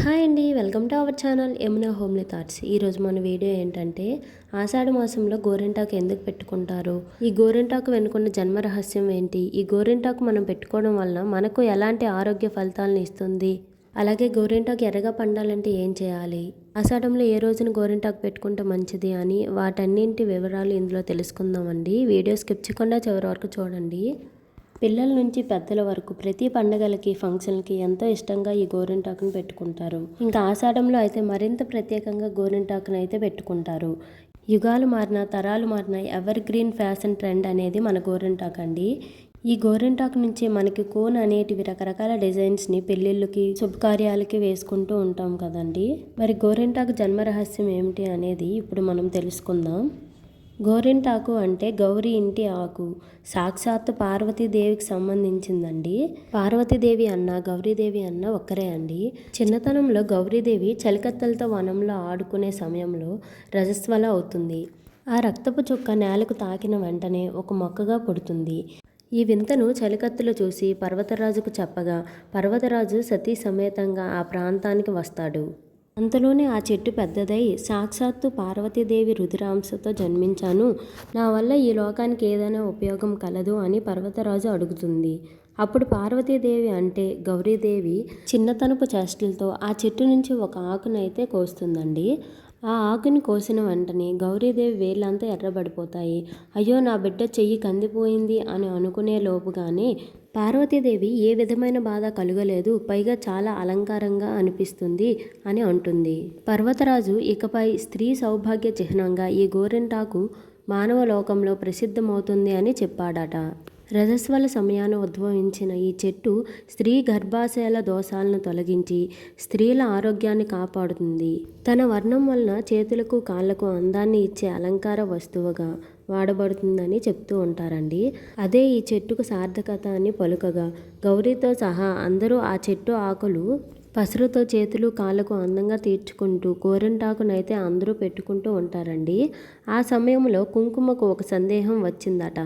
Hi అండి welcome to our channel Yamuna homely thoughts. ఈరోజు మన వీడియో ఏంటంటే ఆషాఢ మాసంలో గోరింటాకు ఎందుకు పెట్టుకుంటారు? ఈ గోరింటాకు వెనుకున్న జన్మ రహస్యం ఏంటి? ఈ గోరింటాకు మనం పెట్టుకోవడం వలన మనకు ఎలాంటి ఆరోగ్య ఫలితాలను ఇస్తుంది? అలాగే గోరింటాకు ఎర్రగా పండాలంటే ఏం చేయాలి? ఆషాఢంలో ఏ రోజున గోరింటాకు పెట్టుకుంటే మంచిది అని వాటన్నింటి వివరాలు ఇందులో తెలుసుకుందామండి. వీడియో స్కిప్ చేయకుండా చివరి వరకు చూడండి. పిల్లల నుంచి పెద్దల వరకు ప్రతి పండగలకి ఫంక్షన్కి ఎంతో ఇష్టంగా ఈ గోరింటాకును పెట్టుకుంటారు. ఇంకా ఆషాఢంలో అయితే మరింత ప్రత్యేకంగా గోరింటాకును అయితే పెట్టుకుంటారు. యుగాలు మారిన తరాలు మారిన ఎవర్ గ్రీన్ ఫ్యాషన్ ట్రెండ్ అనేది మన గోరింటాకు అండి. ఈ గోరింటాకు నుంచి మనకి కోన్ అనేటివి రకరకాల డిజైన్స్ని పెళ్ళిళ్ళకి శుభకార్యాలకి వేసుకుంటూ ఉంటాం కదండి. మరి గోరింటాకు జన్మ రహస్యం ఏమిటి అనేది ఇప్పుడు మనం తెలుసుకుందాం. గోరింటాకు అంటే గౌరీ ఇంటి ఆకు. సాక్షాత్తు పార్వతీదేవికి సంబంధించిందండి. పార్వతీదేవి అన్న గౌరీదేవి అన్న ఒక్కరే అండి. చిన్నతనంలో గౌరీదేవి చలికత్తలతో వనంలో ఆడుకునే సమయంలో రజస్వల అవుతుంది. ఆ రక్తపు చుక్క నేలకు తాకిన వెంటనే ఒక మొక్కగా పుడుతుంది. ఈ వింతను చలికత్తులు చూసి పర్వతరాజుకు చెప్పగా పర్వతరాజు సతీ సమేతంగా ఆ ప్రాంతానికి వస్తాడు. అంతలోనే ఆ చెట్టు పెద్దదై సాక్షాత్తు పార్వతీదేవి రుద్రాంశతో జన్మించాను. నా వల్ల ఈ లోకానికి ఏదైనా ఉపయోగం కలదు అని పర్వతరాజు అడుగుతుంది. అప్పుడు పార్వతీదేవి అంటే గౌరీదేవి చిన్నతనపు చేష్టలతో ఆ చెట్టు నుంచి ఒక ఆకునైతే కోస్తుందండి. ఆ ఆకుని కోసిన వెంటనే గౌరీదేవి వేళ్ళంతా ఎర్రబడిపోతాయి. అయ్యో నా బిడ్డ చెయ్యి కందిపోయింది అని అనుకునే లోపుగానే పార్వతీదేవి ఏ విధమైన బాధ కలుగలేదు పైగా చాలా అలంకారంగా అనిపిస్తుంది అని అంటుంది. పర్వతరాజు ఇకపై స్త్రీ సౌభాగ్య చిహ్నంగా ఈ గోరింటాకు మానవ లోకంలో ప్రసిద్ధమవుతుంది అని చెప్పాడట. రజస్వల సమయాన ఉద్భవించిన ఈ చెట్టు స్త్రీ గర్భాశయాల దోషాలను తొలగించి స్త్రీల ఆరోగ్యాన్ని కాపాడుతుంది. తన వర్ణం వలన చేతులకు కాళ్ళకు అందాన్ని ఇచ్చే అలంకార వస్తువుగా వాడబడుతుందని చెప్తూ ఉంటారండి. అదే ఈ చెట్టుకు సార్థకత అని పలుకగా. గౌరీతో సహా అందరూ ఆ చెట్టు ఆకులు పసరుతో చేతులు కాళ్ళకు అందంగా తీర్చుకుంటూ గోరింటాకునైతే అందరూ పెట్టుకుంటూ ఉంటారండి. ఆ సమయంలో కుంకుమకు ఒక సందేహం వచ్చిందట.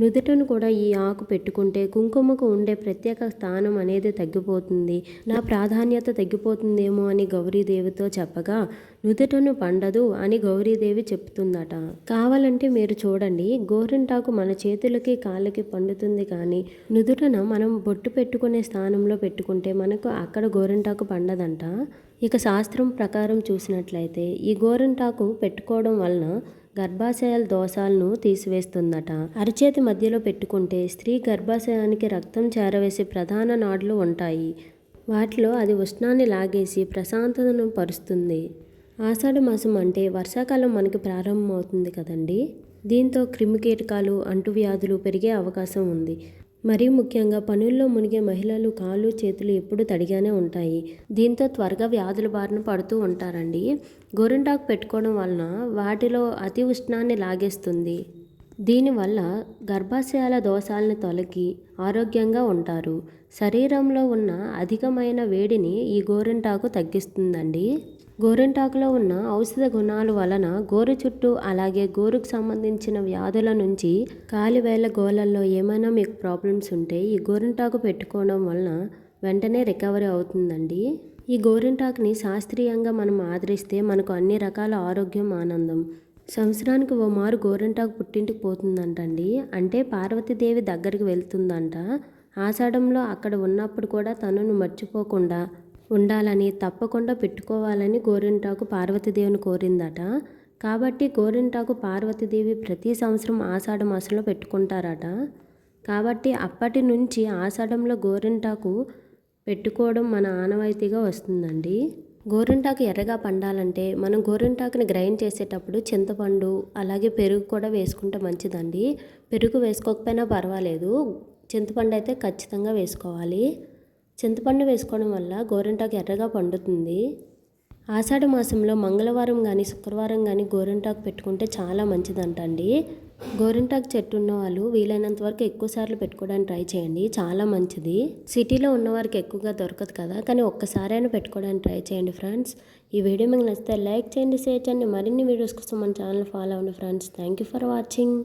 నుదుటను కూడా ఈ ఆకు పెట్టుకుంటే కుంకుమకు ఉండే ప్రత్యేక స్థానం అనేది తగ్గిపోతుంది. నా ప్రాధాన్యత తగ్గిపోతుందేమో అని గౌరీదేవితో చెప్పగా నుదుటను పండదు అని గౌరీదేవి చెప్తుందట. కావాలంటే మీరు చూడండి గోరింటాకు మన చేతులకి కాళ్ళకి పండుతుంది కానీ నుదుటన మనం బొట్టు పెట్టుకునే స్థానంలో పెట్టుకుంటే మనకు అక్కడ గోరింటాకు పండదంట. ఇక శాస్త్రం ప్రకారం చూసినట్లయితే ఈ గోరింటాకు పెట్టుకోవడం వలన గర్భాశయాల దోషాలను తీసివేస్తుందట. అరచేతి మధ్యలో పెట్టుకుంటే స్త్రీ గర్భాశయానికి రక్తం చేరవేసే ప్రధాన నాడులు ఉంటాయి. వాటిలో అది ఉష్ణాన్ని లాగేసి ప్రశాంతతను పరుస్తుంది. ఆషాఢ మాసం అంటే వర్షాకాలం మనకి ప్రారంభమవుతుంది కదండి? దీంతో క్రిమికీటకాలు అంటువ్యాధులు పెరిగే అవకాశం ఉంది. మరీ ముఖ్యంగా పనుల్లో మునిగే మహిళలు కాళ్ళు చేతులు ఎప్పుడు తడిగానే ఉంటాయి. దీంతో త్వరగా వ్యాధుల బారిన పడుతూ ఉంటారండి. గోరింటాకు పెట్టుకోవడం వలన వాటిలో అతి ఉష్ణాన్ని లాగేస్తుంది. దీనివల్ల గర్భాశయాల దోషాలను తొలగి ఆరోగ్యంగా ఉంటారు. శరీరంలో ఉన్న అధికమైన వేడిని ఈ గోరింటాకు తగ్గిస్తుందండి. గోరింటాకులో ఉన్న ఔషధ గుణాల వలన గోరు చుట్టూ అలాగే గోరుకు సంబంధించిన వ్యాధుల నుంచి కాలివేళ్ళ గోళల్లో ఏమైనా మీకు ప్రాబ్లమ్స్ ఉంటే ఈ గోరింటాకు పెట్టుకోవడం వలన వెంటనే రికవరీ అవుతుందండి. ఈ గోరింటాకుని శాస్త్రీయంగా మనం ఆదరిస్తే మనకు అన్ని రకాల ఆరోగ్యం ఆనందం. సంవత్సరానికి ఓ మారు గోరింటాకు పుట్టింటికి పోతుందంటండి. అంటే పార్వతీదేవి దగ్గరికి వెళ్తుందంట. ఆషాఢంలో అక్కడ ఉన్నప్పుడు కూడా తనను మర్చిపోకుండా ఉండాలని తప్పకుండా పెట్టుకోవాలని గోరింటాకు పార్వతీదేవిని కోరిందట. కాబట్టి గోరింటాకు పార్వతీదేవి ప్రతి సంవత్సరం ఆషాఢ మాసంలో పెట్టుకుంటారట. కాబట్టి అప్పటి నుంచి ఆషాఢంలో గోరింటాకు పెట్టుకోవడం మన ఆనవాయితీగా వస్తుందండి. గోరింటాకు ఎర్రగా పండాలంటే మనం గోరింటాకుని గ్రైండ్ చేసేటప్పుడు చింతపండు అలాగే పెరుగు కూడా వేసుకుంటే మంచిదండి. పెరుగు వేసుకోకపోయినా పర్వాలేదు. చింతపండు అయితే ఖచ్చితంగా వేసుకోవాలి. చింతపండు వేసుకోవడం వల్ల గోరింటాకు ఎర్రగా పండుతుంది. ఆషాఢ మాసంలో మంగళవారం కానీ శుక్రవారం కానీ గోరింటాకు పెట్టుకుంటే చాలా మంచిదంటండి. గోరింటాకు చెట్టు ఉన్న వాళ్ళు వీలైనంత వరకు ఎక్కువ సార్లు పెట్టుకోవడానికి ట్రై చేయండి. చాలా మంచిది. సిటీలో ఉన్నవారికి ఎక్కువగా దొరకదు కదా కానీ ఒక్కసారైనా పెట్టుకోవడానికి ట్రై చేయండి ఫ్రెండ్స్. ఈ వీడియో మీకు నచ్చితే లైక్ చేయండి షేర్ చేయండి. మరిన్ని వీడియోస్ కోసం మన ఛానల్ ఫాలో అవ్వండి friends. Thank you for watching.